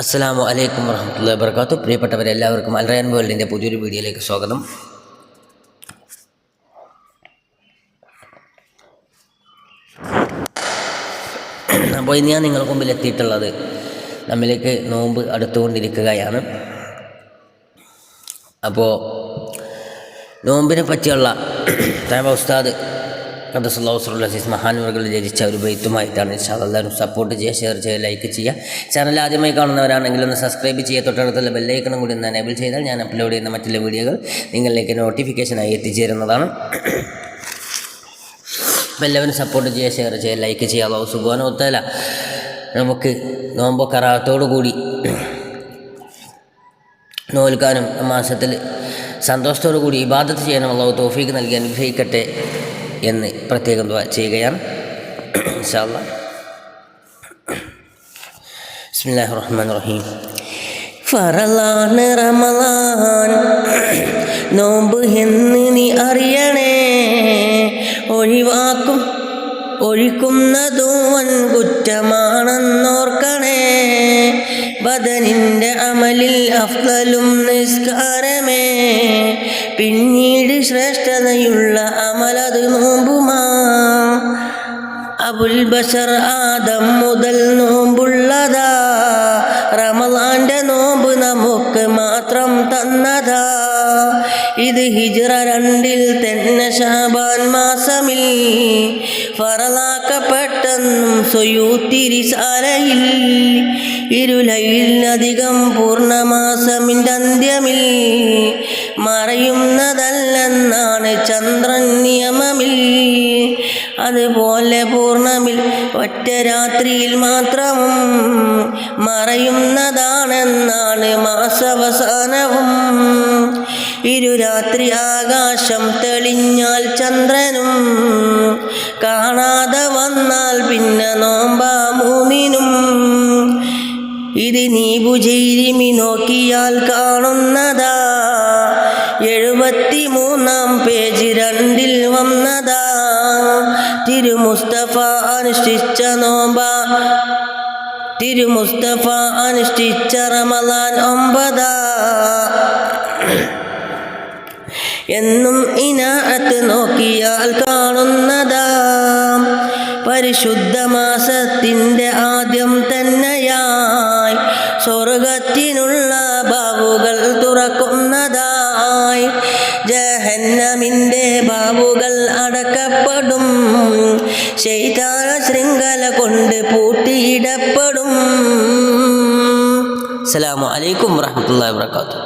അസ്സലാമു വലൈക്കും വറഹമത്തുള്ള വർക്കാത്തു പ്രിയപ്പെട്ടവരെല്ലാവർക്കും അൽറയാൻ വേൾഡിന്റെ പുതിയൊരു വീഡിയോയിലേക്ക് സ്വാഗതം. അപ്പോൾ ഇന്ന് ഞാൻ നിങ്ങൾക്ക് മുമ്പിൽ എത്തിയിട്ടുള്ളത് നമ്മിലേക്ക് നോമ്പ് അടുത്തുകൊണ്ടിരിക്കുകയാണ്. അപ്പോൾ നോമ്പിനെ പറ്റിയുള്ള തേവ ഉസ്താദ് ഖദസുല്ലാഹുസുൽ അസീസ് മഹാനൂറുകൾ രചിച്ച ഒരു ബൈത്തുമായിട്ടാണ് എല്ലാവരും സപ്പോർട്ട് ചെയ്യുക ഷെയർ ചെയ്യുക ലൈക്ക് ചെയ്യുക. ചാനൽ ആദ്യമായി കാണുന്നവരാണെങ്കിൽ ഒന്ന് സബ്സ്ക്രൈബ് ചെയ്യുക. തൊട്ടടുത്തുള്ള ബെല്ലൈക്കണം കൂടി ഒന്ന് എനേബിൾ ചെയ്താൽ ഞാൻ അപ്ലോഡ് ചെയ്യുന്ന മറ്റുള്ള വീഡിയോകൾ നിങ്ങളിലേക്ക് നോട്ടിഫിക്കേഷനായി എത്തിച്ചേരുന്നതാണ്. അപ്പം എല്ലാവരും സപ്പോർട്ട് ചെയ്യുക ഷെയർ ചെയ്യുക ലൈക്ക് ചെയ്യുക. അള്ളാഹു സുബാന ഒത്തല നമുക്ക് നോമ്പോ കറാത്തോടു കൂടി നോൽക്കാനും മാസത്തിൽ സന്തോഷത്തോടു കൂടി ഇബാദത്ത് ചെയ്യാനും അള്ളാഹു തോഫീക്ക് നൽകി അനുഗ്രഹിക്കട്ടെ. എന്ന് പ്രത്യേകം ചെയ്യുകയാണ്. ബിസ്മില്ലാഹി റഹീം ഫറലാണ് റമലാൻ നോമ്പ് എന്ന് നീ അറിയണേ. ഒഴിവാക്കും ഒഴിക്കുന്നതും കുറ്റമാണെന്നോർക്കണേ. ബദനിന്റെ അമലിൽ അഫ്ലലും നിസ്കാരമേ. പിന്നീട് ശ്രേഷ്ഠതയുള്ള അമലത് നോമ്പുമാ. അബുൽ ബഷർ ആദം മുതൽ നോമ്പുള്ളതാ. റമലാന്റെ നോമ്പ് നമുക്ക് മാത്രം തന്നതാ. ഇത് ഹിജ്റ രണ്ടിൽ തന്നെ ഷാബാൻ മാസമിൽ. ഫറലാക്കപ്പെട്ടെന്നും സൊയൂത്തിരിസാലയിൽ ഇരുലയിലധികം പൂർണമാസമിന്റെ അന്ത്യമിൽ. മറയുന്നതല്ലെന്നാണ് ചന്ദ്രൻ നിയമമിൽ. അതുപോലെ പൂർണമിൽ ഒറ്റ രാത്രിയിൽ മാത്രവും മറയുന്നതാണെന്നാണ് മാസവസാനവും. ഇരു രാത്രി ആകാശം തെളിഞ്ഞാൽ ചന്ദ്രനും കാണാതെ വന്നാൽ പിന്നെ നോമ്പാ മൂന്നിനും ഇത് നീ ബുജൈരിമി നോക്കിയാൽ കാണുന്നതാ എഴുപത്തി മൂന്നാം പേജ് രണ്ടിൽ വന്നതാ. തിരുമുസ്തഫ അനുഷ്ഠിച്ച നോമ്പ. തിരുമുസ്തഫ അനുഷ്ഠിച്ച റമലാൻ ഒമ്പതാ. എന്നും ഇനാഅത്ത് നോക്കിയാൽ കാണുന്നതാ. പരിശുദ്ധ മാസത്തിന്റെ ആദ്യം തന്നെയായി സ്വർഗത്തിനുള്ള ബാവുകൾ തുറക്കുന്നതായി ജഹന്നമിന്റെ ബാബുകൾ അടക്കപ്പെടും. ശൈതാന ശൃംഖല കൊണ്ട് പൂട്ടിയിടപ്പെടും. അസ്സലാമു അലൈക്കും വറഹ്മത്തുള്ളാഹി വബറകാതുഹു.